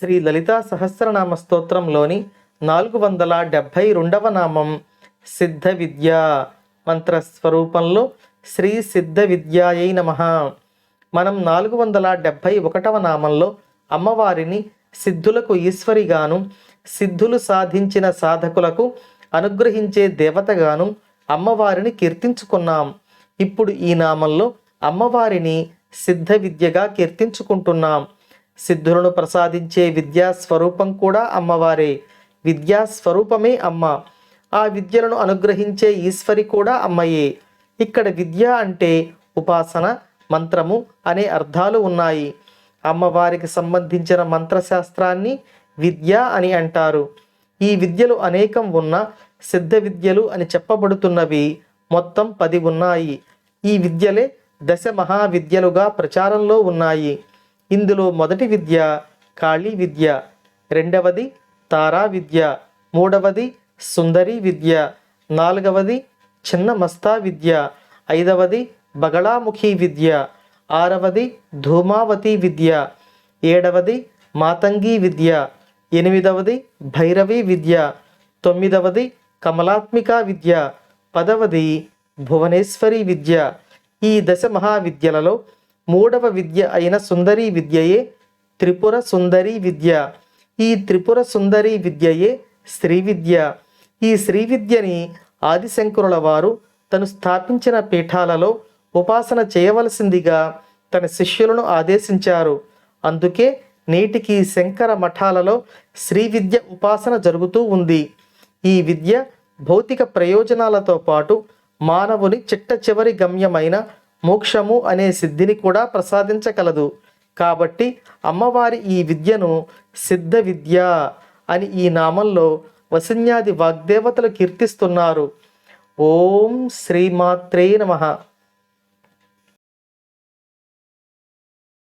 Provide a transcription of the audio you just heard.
శ్రీ లలితా సహస్రనామ స్తోత్రంలోని నాలుగు వందల డెబ్భై రెండవ నామం సిద్ధ విద్య మంత్ర స్వరూపంలో శ్రీ సిద్ధ విద్యాయై నమ. మనం నాలుగు వందల డెబ్భై ఒకటవ నామంలో అమ్మవారిని సిద్ధులకు ఈశ్వరిగాను సిద్ధులు సాధించిన సాధకులకు అనుగ్రహించే దేవతగాను అమ్మవారిని కీర్తించుకున్నాం. ఇప్పుడు ఈ నామంలో అమ్మవారిని సిద్ధ విద్యగా కీర్తించుకుంటున్నాం. సిద్ధులను ప్రసాదించే విద్యా స్వరూపం కూడా అమ్మవారే. విద్యా స్వరూపమే అమ్మ. ఆ విద్యలను అనుగ్రహించే ఈశ్వరి కూడా అమ్మయే. ఇక్కడ విద్య అంటే ఉపాసన మంత్రము అనే అర్థాలు ఉన్నాయి. అమ్మవారికి సంబంధించిన మంత్రశాస్త్రాన్ని విద్య అని అంటారు. ఈ విద్యలు అనేకం ఉన్న సిద్ధ విద్యలు అని చెప్పబడుతున్నవి మొత్తం పది ఉన్నాయి. ఈ విద్యలే దశ మహావిద్యలుగా ప్రచారంలో ఉన్నాయి. ఇందులో మొదటి విద్య కాళీ విద్య రెండవది తారా విద్య మూడవది సుందరి విద్య నాలుగవది చిన్న మస్తా విద్య ఐదవది బగళాముఖి విద్య ఆరవది ధూమావతి విద్య ఏడవది మాతంగి విద్య ఎనిమిదవది భైరవి విద్య తొమ్మిదవది కమలాత్మిక విద్య పదవది భువనేశ్వరి విద్య. ఈ దశ మహావిద్యలలో మూడవ విద్య అయిన సుందరీ విద్యయే త్రిపుర సుందరీ విద్య. ఈ త్రిపుర సుందరీ విద్యయే శ్రీ విద్య. ఈ శ్రీ విద్యని ఆదిశంకరుల వారు తను స్థాపించిన పీఠాలలో ఉపాసన చేయవలసిందిగా తన శిష్యులను ఆదేశించారు. అందుకే నేటికి శంకర మఠాలలో శ్రీ విద్య ఉపాసన జరుగుతూ ఉంది. ఈ విద్య భౌతిక ప్రయోజనాలతో పాటు మానవుని చిట్ట చివరి గమ్యమైన మోక్షము అనే సిద్ధిని కూడా ప్రసాదించగలదు. కాబట్టి అమ్మవారి ఈ విద్యను సిద్ధ విద్య అని ఈ నామంలో వసిన్యాది వాగ్దేవతలు కీర్తిస్తున్నారు. ఓం శ్రీమాత్రే నమః.